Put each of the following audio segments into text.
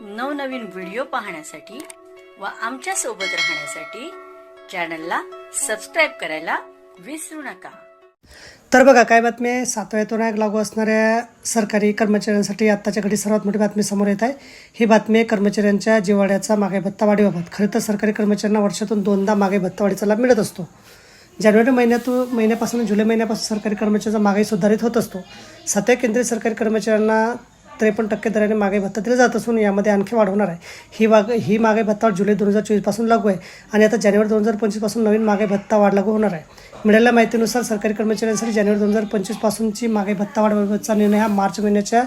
नवनवीन व्हिडिओ पाहण्यासाठी व आमच्यासोबत राहण्यासाठी चॅनलला सबस्क्राईब करायला विसरू नका. तर बघा काय बातमी आहे? सातव्या वेतनायोग लागू असणाऱ्या सरकारी कर्मचाऱ्यांसाठी आत्ताच्या घडी सर्वात मोठी बातमी समोर येत आहे. ही बातमी आहे कर्मचाऱ्यांच्या जिवाड्याचा मागे भत्ता वाढीबाबत. खरं तर सरकारी कर्मचाऱ्यांना वर्षातून दोनदा मागे भत्ता वाढीचा लाभ मिळत असतो. जानेवारी महिन्यातून महिन्यापासून जुलै महिन्यापासून सरकारी कर्मचाऱ्यांचा मागे सुधारित होत असतो. सध्या केंद्रीय सरकारी कर्मचाऱ्यांना त्रेपन्न टक्के दराने मागे भत्ता दिला जात असून यामध्ये आणखी वाढ होणार आहे. ही वाग ही मागे भत्ता जुलै दोन हजार चोवीसपासून लागू आहे आणि आता जानेवारी दोन हजार पंचवीसपासून नवीन मागे भत्ता वाढ लागू होणार आहे. मिळालेल्या माहितीनुसार सरकारी कर्मचाऱ्यांसाठी जानेवारी दोन हजार पंचवीसपासूनची मागे भत्ता वाढवण्याचा निर्णय हा मार्च महिन्याच्या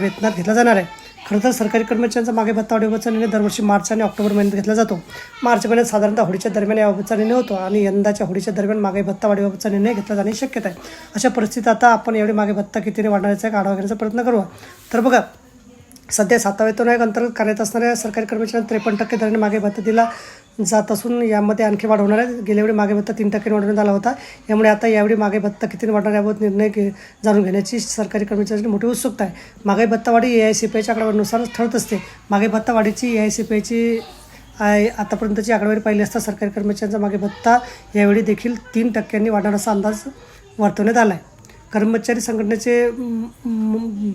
वेतनात घेतला जाणार आहे. खरं तर सरकारी कर्मचाऱ्यांचा मागे भत्ता वाढीबाबतचा निर्णय दरवर्षी मार्च आणि ऑक्टोबर महिन्यात घेतला जातो. मार्च महिन्यात साधारणतः होळीच्या दरम्यान याबाबतचा निर्णय होतो आणि यंदाच्या होळीच्या दरम्यान मागे भत्ता वाढीबाबतचा निर्णय घेतला जाण्याची शक्यता आहे. अशा परिस्थितीत आता आपण एवढे मागे भत्ता कितीने वाढवण्याचा एक आढावा घेण्याचा प्रयत्न करू तर बघा सध्या सातवा वेतन आयोग अंतर्गत कार्यरत असणाऱ्या सरकारी कर्मचाऱ्यांना त्रेपन्न टक्के दराने मागे भत्ता दिला जात असून यामध्ये आणखी वाढ होणार आहे. गेल्यावेळी मागे भत्ता तीन टक्के वाढवण्यात आला होता. यामुळे आता यावेळी मागे भत्ता कितीने वाढणार याबाबत निर्णय घे जाणून घेण्याची सरकारी कर्मचाऱ्यांची मोठी उत्सुकता आहे. मागे भत्तावाढी ए आय सी पी आयच्या आकडेवारीनुसारच ठरत असते. मागे भत्तावाढीची ए आय सी पी आयची आय आतापर्यंतची आकडेवारी पाहिली असता सरकारी कर्मचाऱ्यांचा मागे भत्ता यावेळी देखील तीन टक्क्यांनी वाढणार असा अंदाज वर्तवण्यात आला आहे कर्मचारी संघटनेचे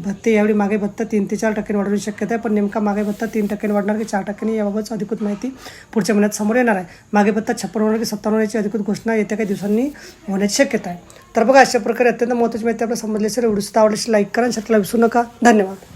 भत्ते यावेळी मागे भत्ता तीन ते चार टक्क्यांनी वाढवण्याची शक्यता आहे पण नेमका मागे भत्ता तीन टक्क्यांनी वाढणार की चार टक्क्यांनी याबाबत अधिकृत माहिती पुढच्या महिन्यात समोर येणार आहे. मागे भत्ता छप्पन होणार की सत्तावन्न होण्याची अधिकृत घोषणा येत्या काही दिवसांनी होण्याची शक्यता आहे. तर बघा अशा प्रकारे अत्यंत महत्त्वाची माहिती आपल्याला समजली असेल व्हिडिओ आवडल्यास लाईक करा आणि विसरू नका. धन्यवाद.